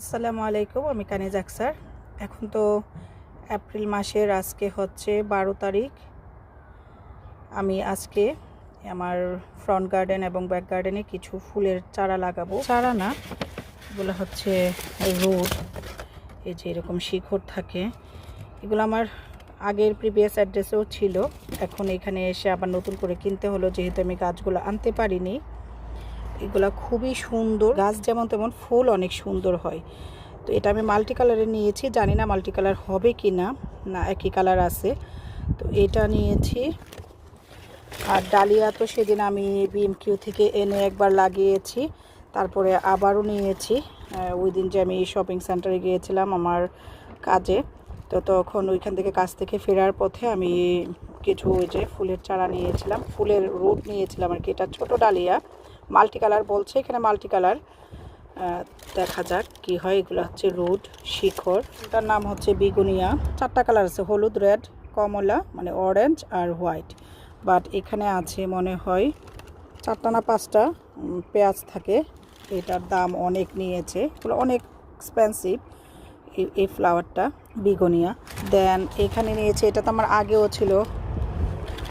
আসসালামু আলাইকুম, আমি কানিজ আক্সার। এখন তো এপ্রিল মাসের, আজকে হচ্ছে বারো তারিখ। আমি আজকে আমার ফ্রন্ট গার্ডেন এবং ব্যাক গার্ডেনে কিছু ফুলের চারা লাগাবো। চারা না, এগুলো হচ্ছে রোড এই যে এরকম শিখর থাকে। এগুলো আমার আগের প্রিভিয়াস অ্যাড্রেসেও ছিল। এখন এখানে এসে আবার নতুন করে কিনতে হলো, যেহেতু আমি গাছগুলো আনতে পারিনি। এগুলা খুবই সুন্দর। গাছ যেমন তেমন ফুল অনেক সুন্দর হয়। তো এটা আমি মাল্টি কালারে নিয়েছি। জানি না মাল্টি কালার হবে কি না না একই কালার আছে। তো এটা নিয়েছি। আর ডালিয়া তো সেদিন আমি বিএমকিউ থেকে এনে একবার লাগিয়েছি। তারপরে আবারও নিয়েছি। ওই দিন যে আমি শপিং সেন্টারে গিয়েছিলাম আমার কাজে। তো তখন ওইখান থেকে কাজ থেকে ফেরার পথে আমি কিছু ওই যে ফুলের চারা নিয়েছিলাম। ফুলের রুট নিয়েছিলাম আর কি। এটা ছোটো ডালিয়া। মাল্টি কালার বলছে, এখানে মাল্টি কালার দেখা যাক কি হয়। এগুলো হচ্ছে রুট, শিখর। এটার নাম হচ্ছে বিগুনিয়া। চারটা কালার আছে, হলুদ, রেড, কমলা মানে অরেঞ্জ আর হোয়াইট বাট এখানে আছে মনে হয় চারটা না পাঁচটা পেঁয়াজ থাকে। এটার দাম অনেক নিয়েছে। এগুলো অনেক এক্সপেন্সিভ এই ফ্লাওয়ারটা বিগোনিয়া। দেন এখানে নিয়েছে, এটা তো আমার আগেও ছিল।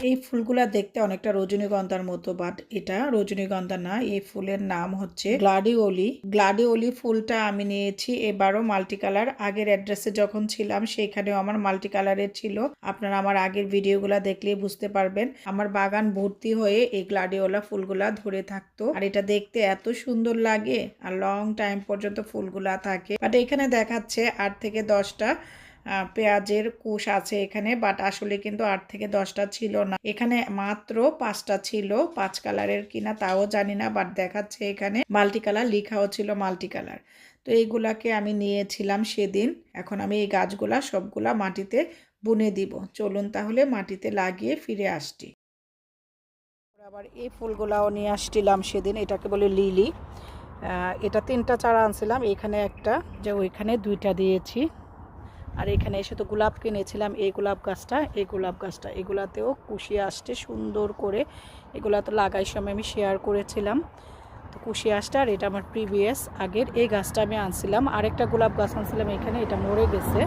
এই ফুলগুলা দেখতে অনেকটা রজনীগন্ধার মতো বাট এটা রজনীগন্ধা না। এই ফুলের নাম হচ্ছে গ্লাডিওলি। গ্লাডিওলি ফুলটা আমি নিয়েছি এবারও মাল্টি কালার আগের অ্যাড্রেসে যখন ছিলাম, সেখানেও আমার মাল্টি কালারের ছিল। আপনারা আমার আগের ভিডিওগুলা দেখলেই বুঝতে পারবেন। আমার বাগান ভর্তি হয়ে এই গ্লাডিওলা ফুলগুলা ধরে থাকতো। আর এটা দেখতে এত সুন্দর লাগে। আর লং টাইম পর্যন্ত ফুলগুলা থাকে। বাট এখানে দেখাচ্ছে আট থেকে দশটা পেঁয়াজের কুশ আছে এখানে বাট আসলে কিন্তু আট থেকে দশটা ছিল না। এখানে মাত্র পাঁচটা ছিল, পাঁচ কালারের কিনা তাও জানি না বাট দেখাচ্ছে এখানে মাল্টি কালার লিখাও ছিল মাল্টি কালার তো এইগুলাকে আমি নিয়েছিলাম সেদিন। এখন আমি এই গাছগুলা সবগুলা মাটিতে বুনে দিব। চলুন তাহলে মাটিতে লাগিয়ে ফিরে আসছি। আবার এই ফুলগুলাও নিয়ে আসছিলাম সেদিন, এটাকে বলে লিলি। এটা তিনটা চারা আনছিলাম, এখানে একটা, যে ওইখানে দুইটা দিয়েছি। আর এখানে এসে তো গোলাপ কিনেছিলাম এই গোলাপ গাছটা, এই গোলাপ গাছটা। এগুলাতেও কুশি আসছে সুন্দর করে। এগুলা তো লাগাই সময় আমি শেয়ার করেছিলাম। তো কুশি আসছে আর এটা আমার প্রিভিয়াস আগের। এই গাছটা আমি আনছিলাম। আরেকটা গোলাপ গাছ আনছিলাম এখানে, এটা মরে গেছে।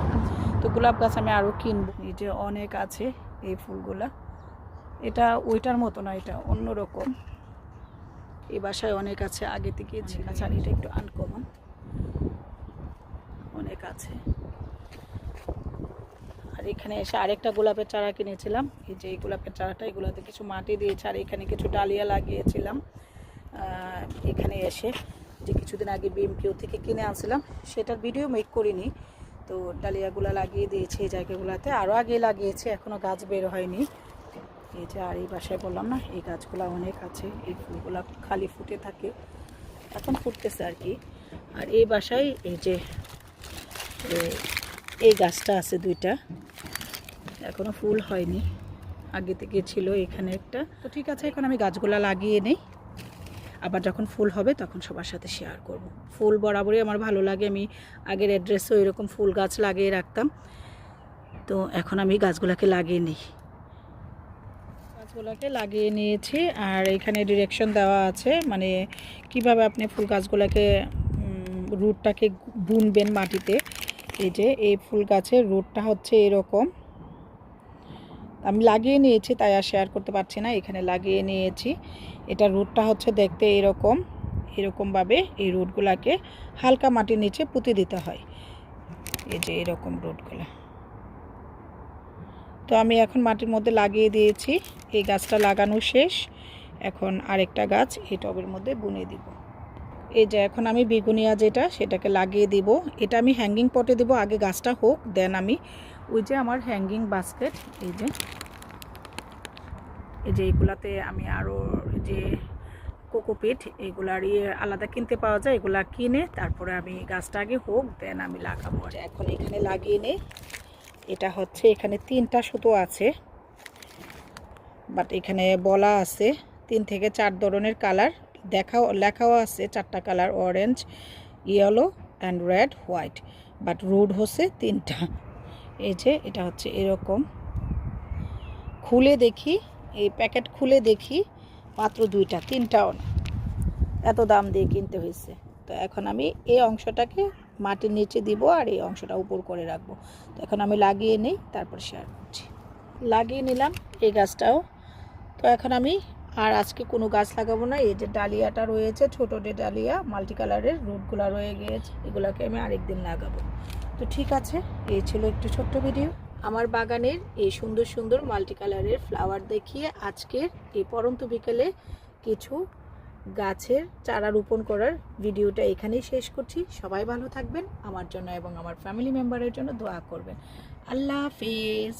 তো গোলাপ গাছ আমি আরও কিনবো। এই যে অনেক আছে এই ফুলগুলা। এটা ওইটার মতো না, এটা অন্যরকম। এই বাসায় অনেক আছে, আগে থেকে ছিল। আচ্ছা এটা একটু আনকমন অনেক আছে। এখানে এসে আরেকটা গোলাপের চারা কিনেছিলাম। এই যে এই গোলাপের চারাটা, এগুলোতে কিছু মাটি দিয়েছে, আর এখানে কিছু ডালিয়া লাগিয়েছিলাম। এখানে এসে যে কিছুদিন আগে বিএমকিউ থেকে কিনে আনছিলাম, সেটার ভিডিও মেক করিনি। তো ডালিয়াগুলো লাগিয়ে দিয়েছি এই জায়গাগুলোতে। আরও আগে লাগিয়েছে এখনও গাছ বের হয়নি। এই যে আর এই বাসায় বললাম না, এই গাছগুলো অনেক আছে, এই ফুলগুলো খালি ফুটে থাকে, এখন ফুটতেছে আর কি। আর এই বাসায় এই যে এই গাছটা আছে দুইটা। এখনও ফুল হয়নি। আগে থেকে ছিল এখানে একটা। তো ঠিক আছে এখন আমি গাছগুলা লাগিয়ে নেই। আবার যখন ফুল হবে তখন সবার সাথে শেয়ার করব। ফুল বরাবরই আমার ভালো লাগে। আমি আগের অ্যাড্রেসেও এরকম ফুল গাছ লাগিয়ে রাখতাম। তো এখন আমি গাছগুলাকে লাগিয়ে নিই। গাছগুলাকে লাগিয়ে নিয়েছি আর এখানে ডিরেকশন দেওয়া আছে। মানে কীভাবে আপনি ফুল গাছগুলোকে রুটটাকে বুনবেন মাটিতে। এই যে এই ফুল গাছের রুটটা হচ্ছে এরকম। আমি লাগিয়ে নিয়েছি, তাই আর শেয়ার করতে পারছি না। এখানে লাগিয়ে নিয়েছি। এটা রুটটা হচ্ছে দেখতে এরকম, এরকমভাবে এই রুটগুলাকে হালকা মাটির নিচে পুঁতে দিতে হয়। এই যে এরকম রুটগুলা তো আমি এখন মাটির মধ্যে লাগিয়ে দিয়েছি। এই গাছটা লাগানো শেষ। এখন আরেকটা গাছ এই টবের মধ্যে বুনে দিব। এই যে এখন আমি বেগুনিয়া যেটা, সেটাকে লাগিয়ে দিব। এটা আমি হ্যাঙ্গিং পটে দিব, আগে গাছটা হোক দেন আমি ওই যে আমার হ্যাঙ্গিং বাস্কেট এই যে এই যে এইগুলাতে আমি আরও যে কোকোপিট এগুলার ইয়ে আলাদা কিনতে পাওয়া যায়, এগুলা কিনে তারপরে আমি গাছটা আগে হোক দেন আমি লাগাবো এখন এখানে লাগিয়ে নেই এটা হচ্ছে এখানে তিনটা সুতো আছে। বাট এখানে বলা আছে, তিন থেকে চার ধরনের কালার দেখাও, লেখাও আছে চারটা colour orange yellow and red white but rude হচ্ছে তিনটা। এই যে এটা হচ্ছে এরকম। খুলে দেখি, এই প্যাকেট খুলে দেখি, মাত্র দুইটা, তিনটাও না। এত দাম দিয়ে কিনতে হয়েছে। তো এখন আমি এই অংশটাকে মাটির নিচে দিব আর এই অংশটা উপর করে রাখব। তো এখন আমি লাগিয়ে নেই, তারপর শেয়ার করছি। লাগিয়ে নিলাম, এই গাছটাও। তো এখন আমি আর আজকে কোনো গাছ লাগাবো না। এই যে ডালিয়াটা রয়েছে ছোটো যে ডালিয়া মাল্টি কালারের রুটগুলো রয়ে গিয়েছে, এগুলোকে আমি আরেকদিন লাগাবো। তো ঠিক আছে, এই ছিল একটু ছোট্ট ভিডিও আমার বাগানের এই সুন্দর সুন্দর মাল্টি কালারের ফ্লাওয়ার দেখিয়ে আজকের এই পরন্ত বিকেলে কিছু গাছের চারা রোপণ করার ভিডিওটা এখানেই শেষ করছি। সবাই ভালো থাকবেন, আমার জন্য এবং আমার ফ্যামিলি মেম্বারের জন্য দোয়া করবেন। আল্লাহ হাফিজ।